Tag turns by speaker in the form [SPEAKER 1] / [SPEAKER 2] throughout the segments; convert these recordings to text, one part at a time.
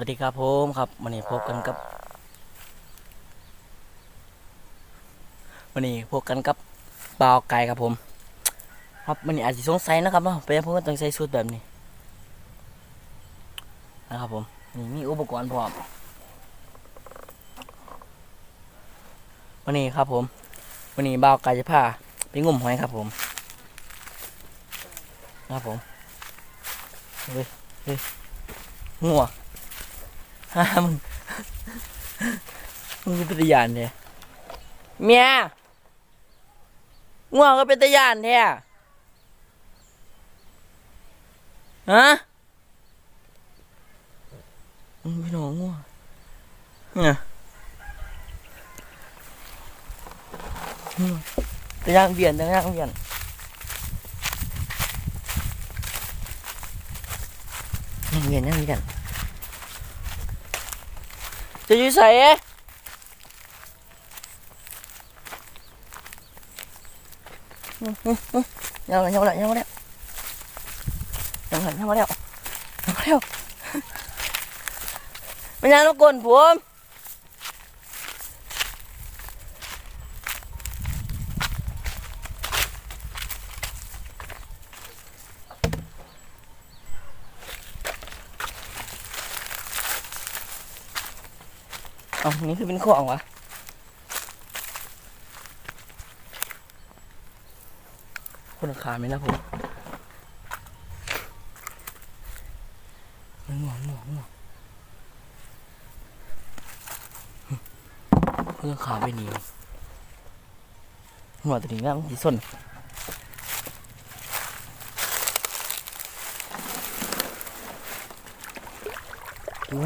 [SPEAKER 1] วัสดีครับผมครับวันนี้พบกันกับวันนี้พบกันกับบ่าวไก่ครับผม ครับวันนี้อาจจะสงสัยนะครับว่าเป็นเพราะว่าต้องใส่ชุดแบบนี้นะครับผมนี่มีอุปกรณ์พร้อมวันนี้ครับผมวันนี้บ่าวไก่จะพาไปงมหอยครับผมนะครับผมเฮ้ยเฮ้ยงัว ฮ่ามึงมึงเป็นตะยานแท้เมียง่วงก็เป็นตะยานแท้ฮะมึงพี่น้องง่วงเนี่ยตะยานเบียนตะยานเบียนยังเบียนยังเบียน จะยู่ใส่ยังยังแล้วยังแล้วยังแล้วยังแล้วยังแล้วมันยังรบกวนผม อ๋อนี่คือเป็นของวะคนขาไหมนะผมง่วงง่วงง่วงเพื่อขาไปหนีหัวตัวนี้นะมันสีส้นอู้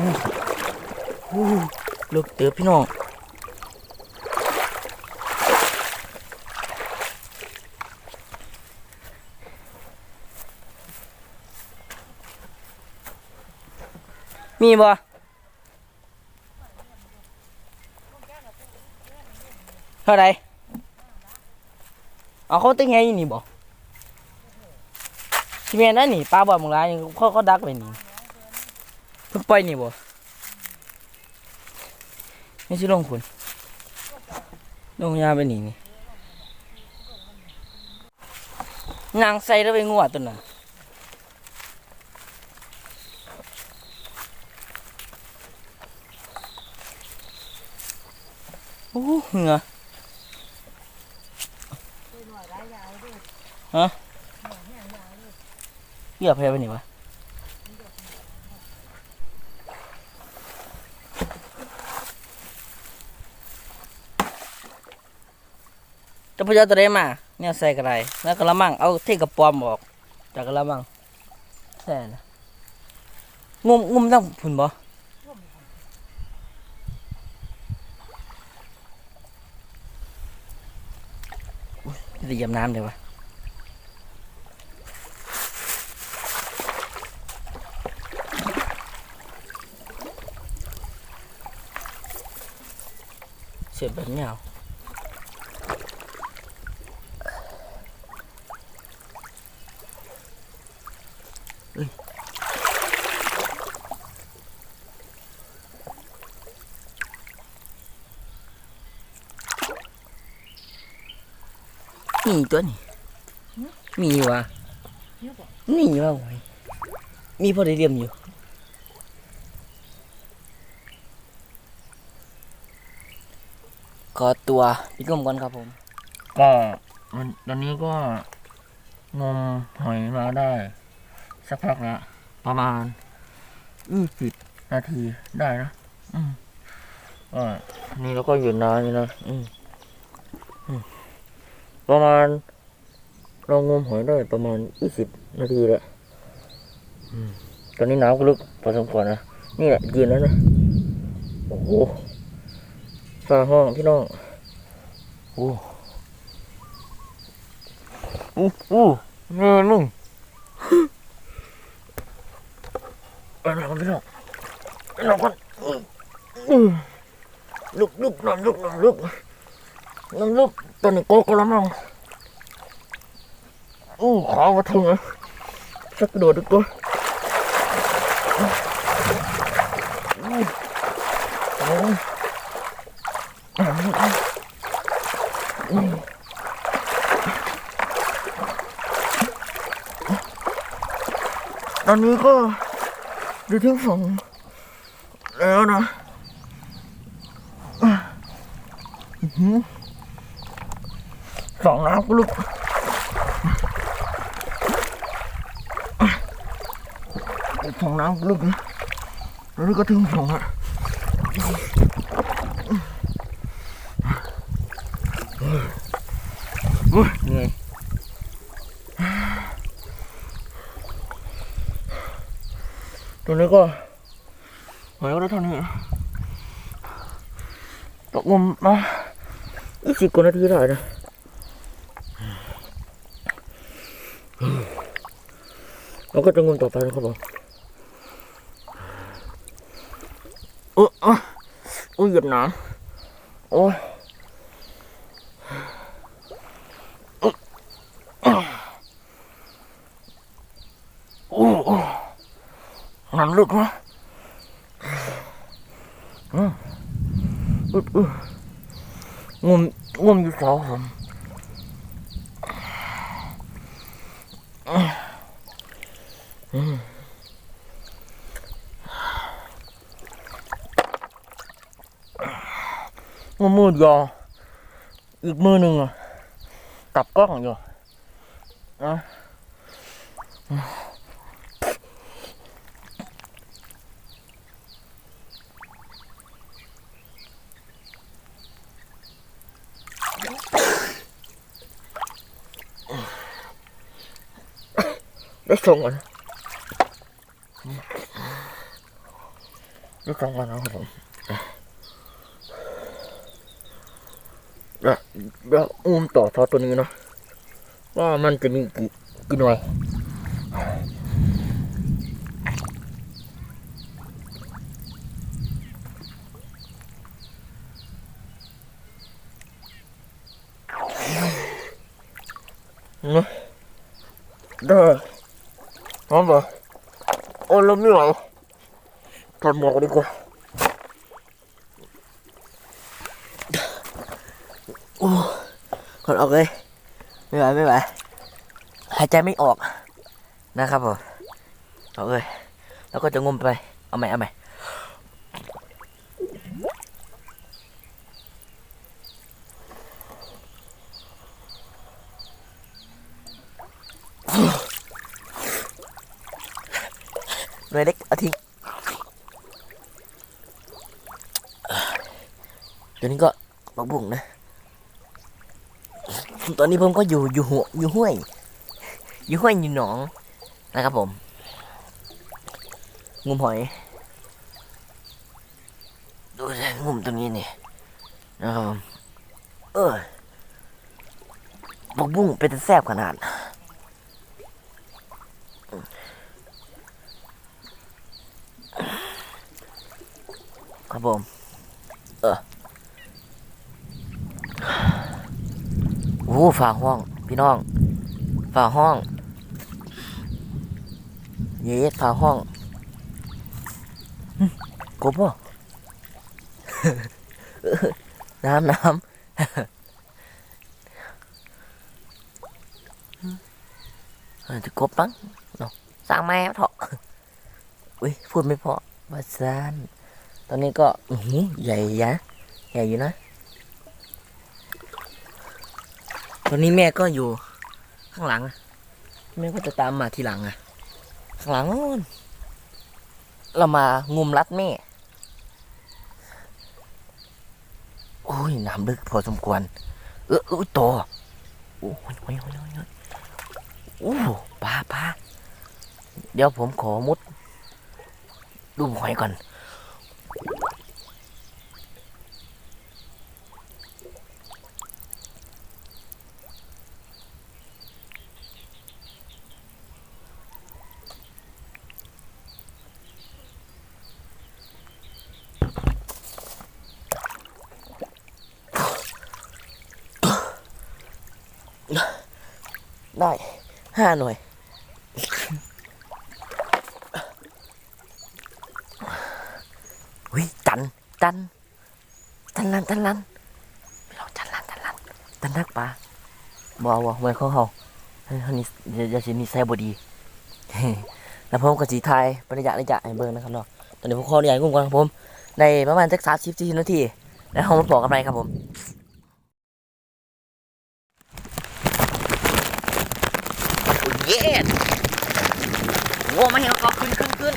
[SPEAKER 1] หู ลูกเตือพี่น้องมีบ่เท่าไหรเอาเขาตึงไงอยู่นี่บ่ที่แม่นนั่นนี่ปลาบ่อมึงร้ายเขาเขาดักไว้นี่เพิ่นปล่อยนี่บ่ ไม่ใช่ลงคุณลงยาไปหนีนี่นางใส่แล้วไปงัวตัวนั้นโอ้เหงือฮะเหยียบไปไปไหนวะ จะพยาตัวใดมาเนี่ยใส่กระไรแล้วกระมังเอาเทกระปอมออกจากกระมังใส่นะงุมงุมต้องผุนบ่จะเยียบน้ำเลยววะเสียบแบบนี้เอา มีตัวนี่มีวะมีวะโว้ยมีพอได้เรียมอยู่ก็ตัวพี่กลมก่อนครับผม
[SPEAKER 2] ก็มันตอนนี้ก็งมหอยมาได้ สักพักละประมาณยี่สิบนาทีได้นะ อืมอ่านี่เราก็อยู่นานอยู่นะอืมอืม ประมาณเรางมหอยได้ประมาณยี่สิบนาทีแหละตอนนี้น้ำก็ลึกพอสมควรนะ นี่แหละยืนแล้วนะ โอ้โหฟ้าห้องพี่น้องโอ้อู้อู้เงินมึงอาหน่อยก่อนพี่น้องเอน่อยก่อนอืมลุกลุกน้ำลุกน้ำลุก น้ำลูกตัวนี้โกกแล้วมั้งอู้ขอมาถึงเลยสักโดดดีกว่า
[SPEAKER 1] ตอนนี้ก็ดูทั้งสองแล้วนะอือ สองน้ำลูกอะสองน้ำลูกนะแล้วนี่ก็ถึงสองอะโอ้ยเหนื่อยตัวนี้ก็หอยก็ได้เท่านี้นะตกงมมาอีกสิบกว่านาทีได้นะ แล้วก็จะงมต่อไปนะครับผมโอ้โอ้โอ้ยเหยียบหนาโอ้ยโอ้โอ้น้ำลึกนะอืมอึดอึดงมงมอยู่เสาผม มงมมืดยออีกมือหนึ่งอะกับกล้องอยู่นะได้ส่งก่อนนะ ได้งก่อนนะครับผมเดี๋ยวเดี๋ยวอุ้มต่อทอตัวนี้เนาะว่ามันจะมีกี่กี่หน่วยเนะได้พร้อมปะโอ้ลมไม่ไหว ถอดหมวกดีกว่าโอ้กดออกเลย ไม่ไหวไม่ไหวหายใจไม่ออกนะครับผมเอาเลยแล้วก็จะงมไป เอาใหม่เอาใหม่หน่วยเล็กเอาทิ้ง เดี๋ยวนี้ก็ปักบุ่งนะ ตอนนี้ผมก็อยู่อยู่หัวอยู่ห้วย อยู่ห้วยอยู่หนองนะครับผมงมหอย ดูสิงมตรงนี้นี่นะครับผมเออบักบุ้งเป็นแต่แซ่บขนาดครับผมเออ โอ้ฝาห้อง พี่น้องฝาห้อง เย็ดฝาห้องกบป่น้ำน้ำจะกบมั้งเนาะสร้างแม่เถอะอุ้ยพูดไม่พอวาซานตอนนี้ก็หือใหญ่ยะใหญ่อยู่นะ ตอนนี้แม่ก็อยู่ข้างหลัง แม่ก็จะตามมาทีหลังอะ ข้างหลังนู่นเรามางุมรัดแม่ โอ้ยน้ำลึกพอสมควร เออเออโตโอ้ยโอ้ยโอ้ยโอ้ยโอ้ยโอ้ปลาปลาเดี๋ยวผมขอมุด ดูหอยก่อน ได้ห้าหน่วย วิจันจันจันลันจันลันพี่น้องจันลันจันลันจันนักปลาบอวะไว้เขาเขาเฮ้ยเขานี่อย่าอย่าสินิสัยบดีแล้วผมก็สีไทยบรรยาการะยะให้เบิ่งนะครับเนาะตอนนี้ผมขออนุญาตงุ่มก่อนครับผม ในประมาณสักสามสิบสี่นาที แล้วเรามาบอกกันไปครับผมโอ้ย เย็ดโว้มาเห็นก็ขึ้นขึ้นขึ้น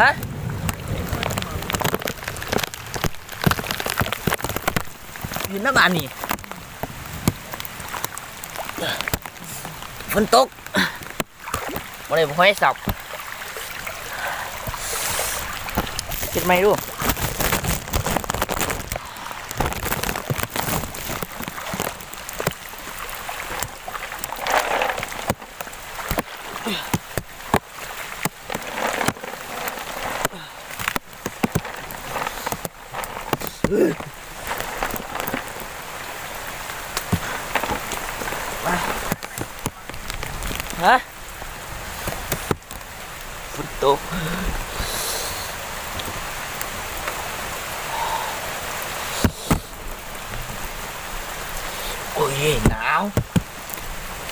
[SPEAKER 1] ฮะยู่หน้าบ้านนี่ฝนตกวันนี้ผมให้สับคิดไหมดู ฮะฝนตกโอ้ยหนาว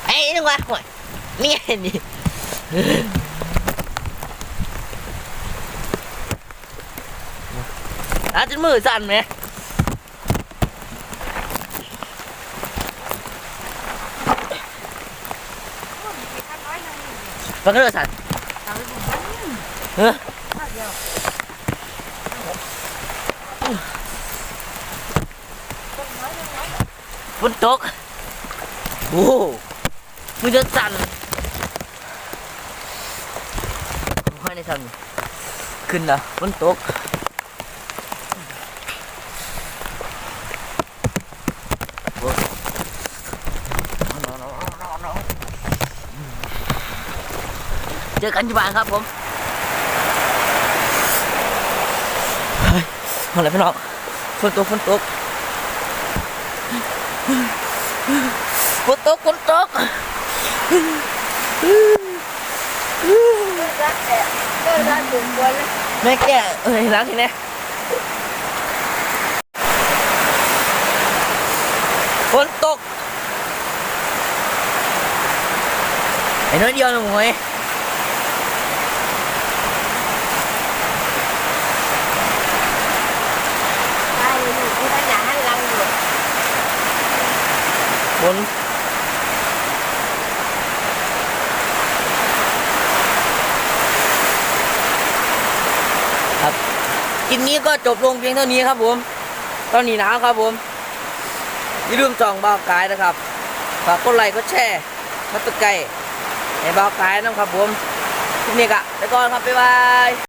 [SPEAKER 1] ไอ้นี่ว ฟังนี่อาจนมือสั่นไหมมันก็เลยสั่นเฮ้ยฝนตก โอ้โหมือจะสั่นไม่ได้สั่นขึ้นนะฝนตก เจอกันที่บ้านครับผมเฮ้ยอะไรพี่น้องฝนตกฝนตกฝนตกฝนตกแม่แก่เอ้ยล้างทีนี้ฝนตกไอ้น้อยเดียวหน่อย ฝนครับคลิปนี้ก็จบลงเพียงเท่านี้ครับผมตอนนี้นาวครับผมอย่าลืมจองเบากายนะครับฝากกดไลค์กดแชร์มาตะไก่ให้เบากายนะครับผมคลิปนี้กะไปก่อนครับบ๊ายบาย